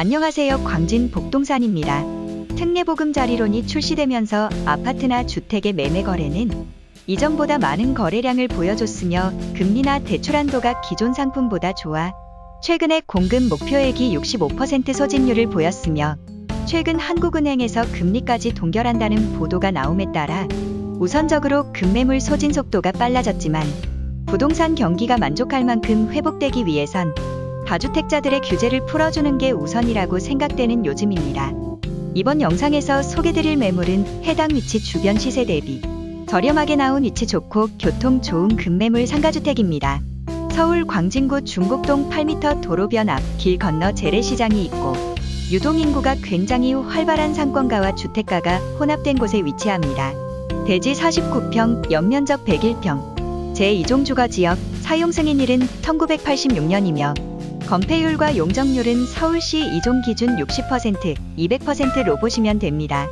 안녕하세요. 광진 복동산입니다. 특례보금자리론이 출시되면서 아파트나 주택의 매매 거래는 이전보다 많은 거래량을 보여줬으며 금리나 대출 한도가 기존 상품보다 좋아 최근에 공급 목표액이 65% 소진율을 보였으며 최근 한국은행에서 금리까지 동결한다는 보도가 나옴에 따라 우선적으로 급매물 소진 속도가 빨라졌지만 부동산 경기가 만족할 만큼 회복되기 위해선 다주택자들의 규제를 풀어주는 게 우선이라고 생각되는 요즘입니다. 이번 영상에서 소개드릴 매물은 해당 위치 주변 시세 대비 저렴하게 나온 위치 좋고 교통 좋은 급매물 상가주택입니다. 서울 광진구 중곡동 8m 도로변 앞 길 건너 재래시장이 있고 유동인구가 굉장히 활발한 상권가와 주택가가 혼합된 곳에 위치합니다. 대지 49평, 연면적 101평, 제2종 주거지역, 사용 승인일은 1986년이며 건폐율과 용적률은 서울시 2종 기준 60%, 200%로 보시면 됩니다.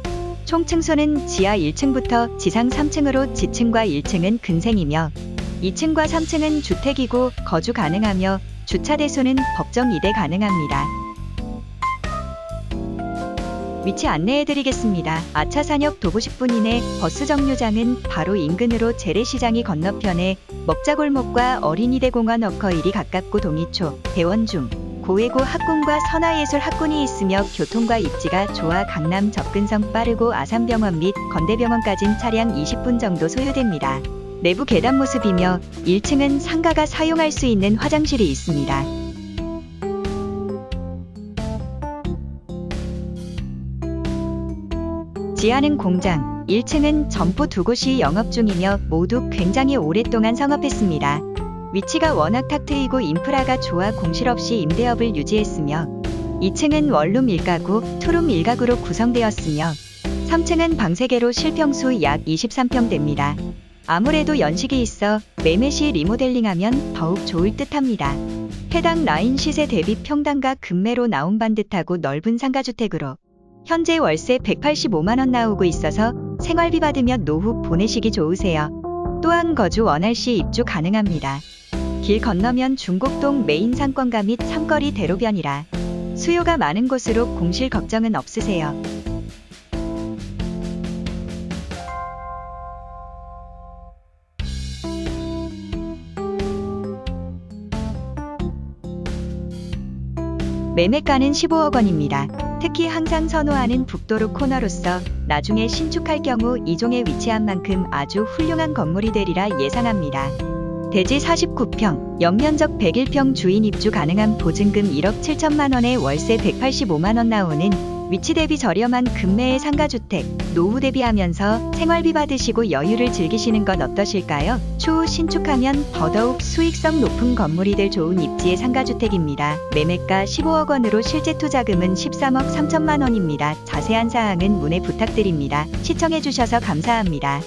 총 층수는 지하 1층부터 지상 3층으로 지층과 1층은 근생이며 2층과 3층은 주택이고 거주 가능하며 주차 대수는 법정 2대 가능합니다. 위치 안내해드리겠습니다. 아차산역 도보 10분 이내 버스 정류장은 바로 인근으로 재래시장이 건너편에 먹자골목과 어린이대공원 어커일이 가깝고 동이초, 대원중, 고외고 학군과 선화예술 학군이 있으며 교통과 입지가 좋아 강남 접근성 빠르고 아산병원 및 건대병원까진 차량 20분 정도 소요됩니다. 내부 계단 모습이며 1층은 상가가 사용할 수 있는 화장실이 있습니다. 지하는 공장, 1층은 점포 두 곳이 영업 중이며 모두 굉장히 오랫동안 성업했습니다. 위치가 워낙 탁 트이고 인프라가 좋아 공실 없이 임대업을 유지했으며 2층은 원룸 1가구, 투룸 1가구로 구성되었으며 3층은 방 3개로 실평수 약 23평 됩니다. 아무래도 연식이 있어 매매 시 리모델링하면 더욱 좋을 듯합니다. 해당 라인 시세 대비 평당가 급매로 나온 반듯하고 넓은 상가주택으로 현재 월세 185만원 나오고 있어서 생활비 받으며 노후 보내시기 좋으세요. 또한 거주 원할 시 입주 가능합니다. 길 건너면 중곡동 메인 상권가 및 삼거리 대로변이라 수요가 많은 곳으로 공실 걱정은 없으세요. 매매가는 15억 원입니다. 특히 항상 선호하는 북도로 코너로서 나중에 신축할 경우 이종에 위치한 만큼 아주 훌륭한 건물이 되리라 예상합니다. 대지 49평, 연면적 101평 주인 입주 가능한 보증금 1억 7천만 원에 월세 185만 원 나오는 위치 대비 저렴한 금매의 상가주택, 노후 대비하면서 생활비 받으시고 여유를 즐기시는 건 어떠실까요? 추후 신축하면 더더욱 수익성 높은 건물이 될 좋은 입지의 상가주택입니다. 매매가 15억 원으로 실제 투자금은 13억 3천만 원입니다. 자세한 사항은 문의 부탁드립니다. 시청해주셔서 감사합니다.